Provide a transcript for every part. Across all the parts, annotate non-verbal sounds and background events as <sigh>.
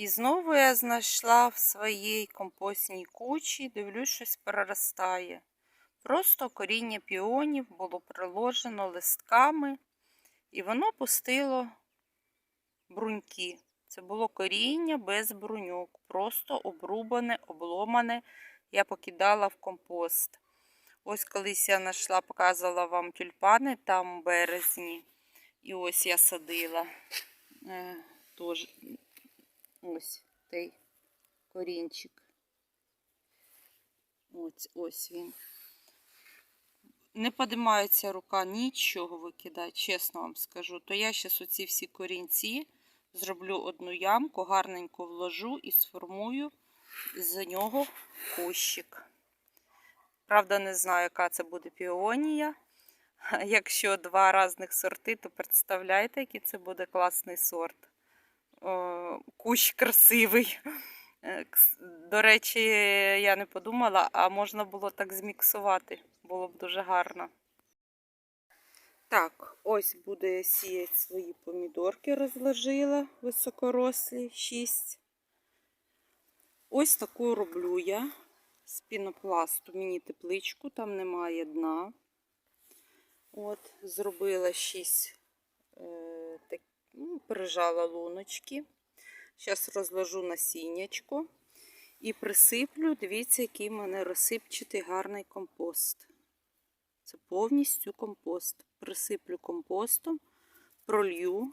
І знову я знайшла в своїй компостній кучі, дивлюсь, щось проростає. Просто коріння піонів було приложено листками, і воно пустило бруньки. Це було коріння без бруньок, просто обрубане, обломане. Я покидала в компост. Ось колись я знайшла, показувала вам тюльпани там в березні. І ось я садила. Е, тож, ось той корінчик. Ось ось він. Не подимається рука нічого викидати, чесно вам скажу. То я зараз оці всі корінці зроблю одну ямку, гарненько вложу і сформую з нього кущик. Правда, не знаю, яка це буде піонія. <laughs> Якщо два різних сорти, то представляєте, який це буде класний сорт. Кущ красивий. Е, До речі, я не подумала, а можна було так зміксувати. Було б дуже гарно. Так, ось буду я сіяти свої помідорки, розложила високорослі, 6. Ось таку роблю я з пінопласту міні-тепличку, там немає дна. От, зробила 6, е, так, ну, прижала луночки. Зараз розложу насіннячко і присиплю. Дивіться, який в мене розсипчатий гарний компост. Це повністю компост. Присиплю компостом, пролью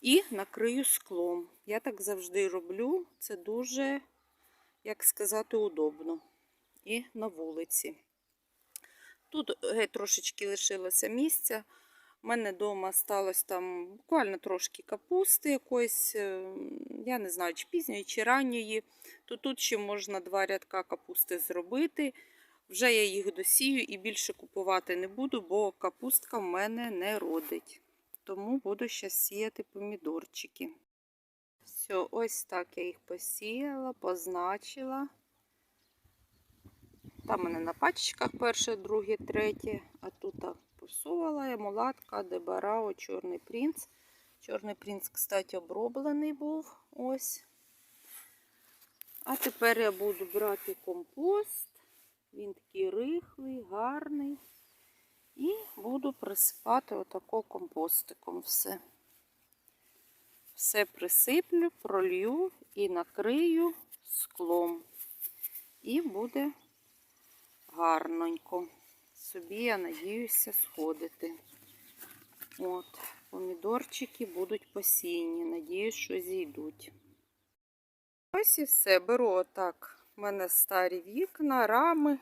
і накрию склом. Я так завжди роблю. Це дуже, як сказати, удобно. І на вулиці. Тут геть трошечки лишилося місця. У мене вдома сталося там буквально трошки капусти якоїсь, е, я не знаю, чи пізньої, чи ранньої. То тут ще можна два рядка капусти зробити. Вже я їх досію і більше купувати не буду, бо капустка в мене не родить. Тому буду ще сіяти помідорчики. Все, ось так я їх посіяла, позначила. Там у мене на пачечках перше, друге, третє, а тут я мулатка, дебарао, чорний принц. Чорний принц, кстати, оброблений був. Ось. А тепер я буду брати компост. Він такий рихлий, гарний. І буду присипати отако компостиком все. Все присиплю, пролью і накрию склом. І буде гарненько. Собі, я надіюся, сходити. От, помідорчики будуть посіяні. Надіюсь, що зійдуть. Ось і все. Беру отак. У мене старі вікна, рами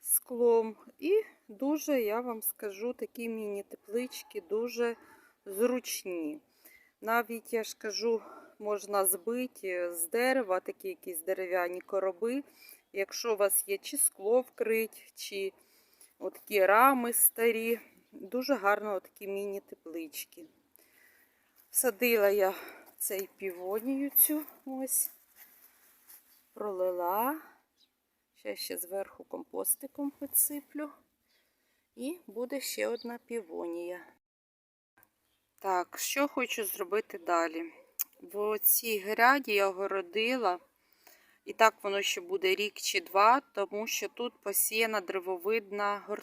склом. І дуже, я вам скажу, такі міні-теплички дуже зручні. Навіть, я ж кажу, можна збити з дерева такі якісь дерев'яні короби. Якщо у вас є чи скло вкрить, чи такі рами старі, дуже гарно такі міні-теплички. Садила я цей півонію цю ось, пролила. Ще ще зверху компостиком підсиплю. І буде ще одна півонія. Так, що хочу зробити далі? В цій гряді я огородила, і так воно ще буде рік чи два, тому що тут посіяна древовидна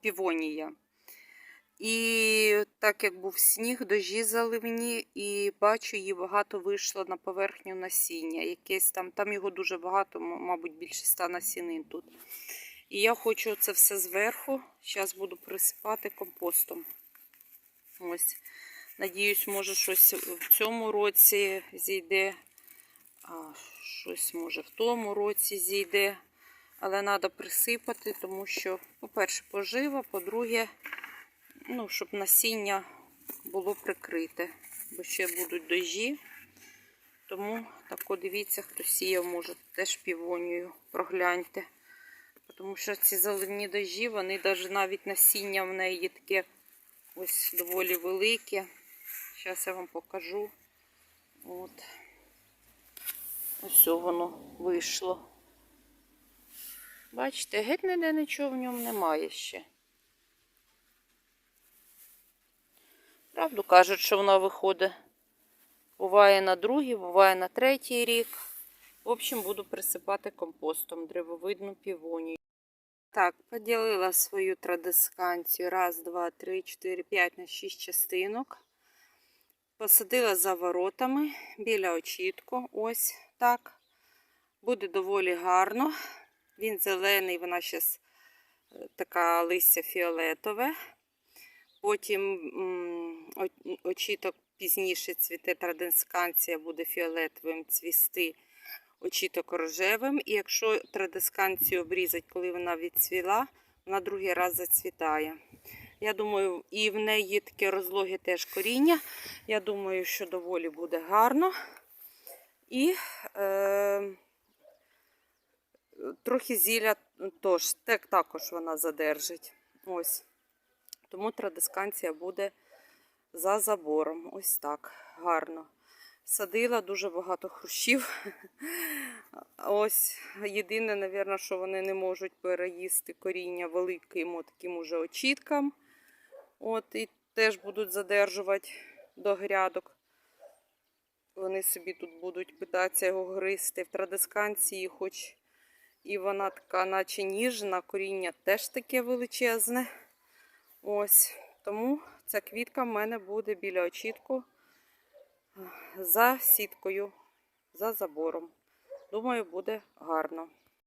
півонія. І так як був сніг, дожі заливні, і бачу, її багато вийшло на поверхню насіння. Якесь там, там його дуже багато, мабуть, більше ста насінин тут. І я хочу це все зверху. Зараз буду присипати компостом. Ось. Надіюсь, може щось в цьому році зійде, а щось може в тому році зійде. Але треба присипати, тому що, по-перше, пожива, по-друге, ну, щоб насіння було прикрите, бо ще будуть дожі. Тому тако дивіться, хто сіяв, може теж півонію прогляньте. Тому що ці заливні дожі, вони навіть навіть насіння в неї таке ось доволі велике. Зараз я вам покажу. От. Ось воно вийшло. Бачите, геть ніде нічого в ньому немає ще. Правду кажуть, що вона виходить Буває на другий, буває на третій рік. В общем, буду присипати компостом древовидну півонію. Так, поділила свою традисканцію. Раз, два, три, чотири, п'ять на шість частинок. Посадила за воротами біля очітку. Ось так. Буде доволі гарно. Він зелений, вона зараз така листя фіолетове. Потім очіток пізніше цвіте традисканція буде фіолетовим цвісти, очіток рожевим. І якщо традисканцію обрізати, коли вона відцвіла, вона другий раз зацвітає. Я думаю, і в неї таке розлоге теж коріння. Я думаю, що доволі буде гарно. І е, трохи зілля тож, так, також вона задержить. Ось. Тому традисканція буде за забором. Ось так. Гарно. Садила дуже багато хрущів. <laughs> Ось єдине, напевно, що вони не можуть переїсти коріння великим таким уже очіткам. От, і теж будуть задержувати до грядок. Вони собі тут будуть питатися його гризти. В традисканції, хоч і вона така, наче ніжна, коріння теж таке величезне. Ось. Тому ця квітка в мене буде біля очітку за сіткою, за забором. Думаю, буде гарно.